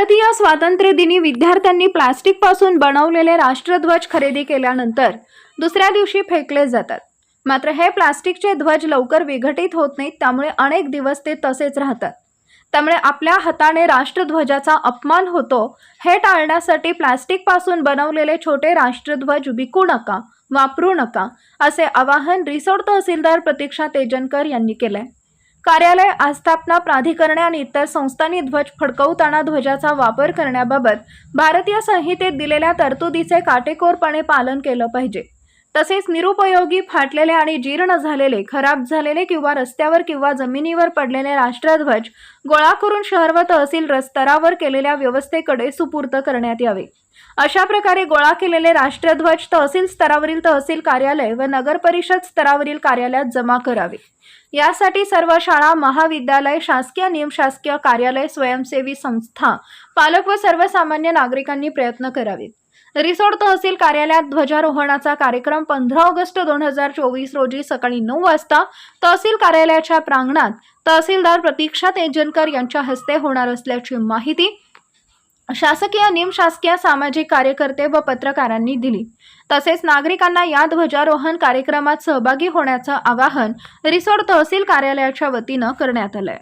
भारतीय स्वातंत्र्य दिनी विद्यार्थ्यांनी प्लास्टिकपासून बनवलेले राष्ट्रध्वज खरेदी केल्यानंतर दुसऱ्या दिवशी फेकले जातात. मात्र हे प्लास्टिकचे ध्वज लवकर विघटित होत नाहीत त्यामुळे अनेक दिवस ते तसेच राहतात. त्यामुळे आपल्या हाताने राष्ट्रध्वजाचा अपमान होतो हे टाळण्यासाठी प्लास्टिकपासून बनवलेले छोटे राष्ट्रध्वज विकू नका वापरू नका असे आवाहन रिसोड तहसीलदार प्रतीक्षा तेजनकर यांनी केलंय. कार्यालय आस्थापना प्राधिकरणे आणि इतर संस्थांनी ध्वज फडकवताना ध्वजाचा वापर करण्याबाबत भारतीय संहितेत दिलेल्या तरतुदीचे काटेकोरपणे पालन केलं पाहिजे. तसेच निरुपयोगी फाटलेले आणि जीर्ण झालेले खराब झालेले किंवा रस्त्यावर किंवा जमिनीवर पडलेले राष्ट्रध्वज गोळा करून शहर व तहसील स्तरावर केलेल्या व्यवस्थेकडे सुपूर्त करण्यात यावे. अशा प्रकारे गोळा केलेले राष्ट्रध्वज तहसील स्तरावरील तहसील कार्यालय व नगर परिषद स्तरावरील कार्यालयात जमा करावे. यासाठी सर्व शाळा महाविद्यालय शासकीय निमशासकीय कार्यालय स्वयंसेवी संस्था पालक व सर्वसामान्य नागरिकांनी प्रयत्न करावेत. रिसोड तहसील कार्यालयात ध्वजारोहणाचा कार्यक्रम पंधरा ऑगस्ट दोन हजार चोवीस रोजी सकाळी नऊ वाजता तहसील कार्यालयाच्या प्रांगणात तहसीलदार प्रतीक्षा तेजनकर यांच्या हस्ते होणार असल्याची माहिती शासकीय निमशासकीय सामाजिक कार्यकर्ते व पत्रकारांनी दिली. तसेच नागरिकांना या ध्वजारोहण कार्यक्रमात सहभागी होण्याचं आवाहन रिसोड तहसील कार्यालयाच्या वतीनं करण्यात आलंय.